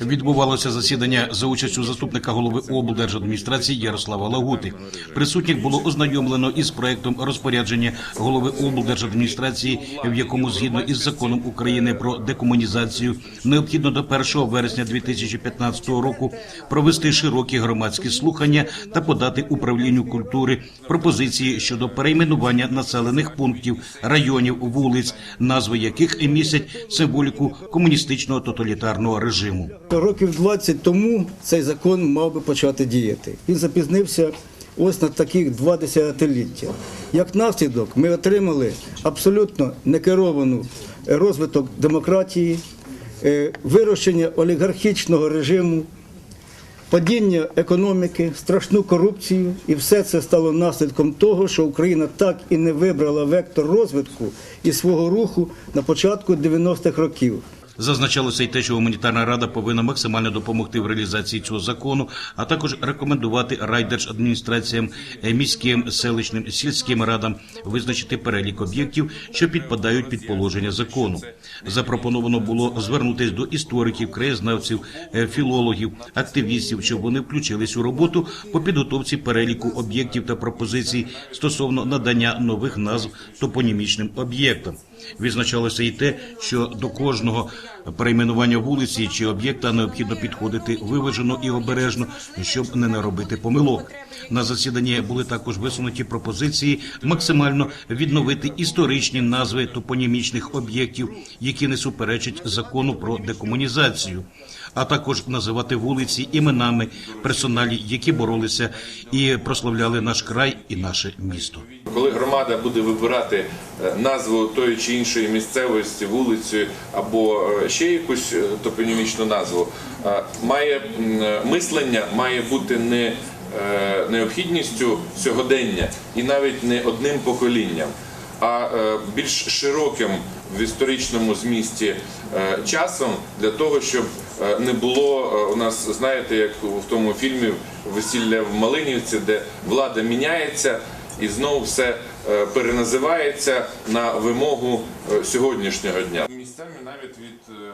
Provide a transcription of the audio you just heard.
Відбувалося засідання за участю заступника голови облдержадміністрації Ярослава Лагути. Присутніх було ознайомлено із проектом розпорядження голови облдержадміністрації, в якому згідно із законом України про декомунізацію необхідно до 1 вересня 2015 року провести широкі громадські слухання та подати управлінню культури пропозиції щодо перейменування населених пунктів, районів, вулиць, назви яких містять символіку комуністичного тоталітарного режиму. Років 20 тому цей закон мав би почати діяти. Він запізнився ось на таких два десятиліття. Як наслідок, ми отримали абсолютно некеровану розвиток демократії, е, вирощення олігархічного режиму, падіння економіки, страшну корупцію, і все це стало наслідком того, що Україна так і не вибрала вектор розвитку і свого руху на початку 90-х років. Зазначалося й те, що гуманітарна рада повинна максимально допомогти в реалізації цього закону, а також рекомендувати райдержадміністраціям, е, міським, селищним, сільським радам визначити перелік об'єктів, що підпадають під положення закону. Запропоновано було звернутися до істориків, краєзнавців, е, філологів, активістів, щоб вони включились у роботу по підготовці переліку об'єктів та пропозицій стосовно надання нових назв топонімічним об'єктам. Відзначалося і те, що до кожного перейменування вулиці чи об'єкта необхідно підходити виважено і обережно, щоб не наробити помилок. На засіданні були також висунуті пропозиції максимально відновити історичні назви топонімічних об'єктів, які не суперечать закону про декомунізацію, а також називати вулиці іменами персоналі, які боролися і прославляли наш край і наше місто. Коли громада буде вибирати назву тої чи іншої місцевості, вулицю або е, ще якусь е, топонімічну назву, е, має мислення має бути не необхідністю сьогодення і навіть не одним поколінням, а більш широким в історичному змісті часом для того, щоб не було у нас, знаєте, як в тому фільмі Весілля в Малинівці, де влада міняється і знову все переназивається на вимогу е, сьогоднішнього дня. Місцями навіть від е,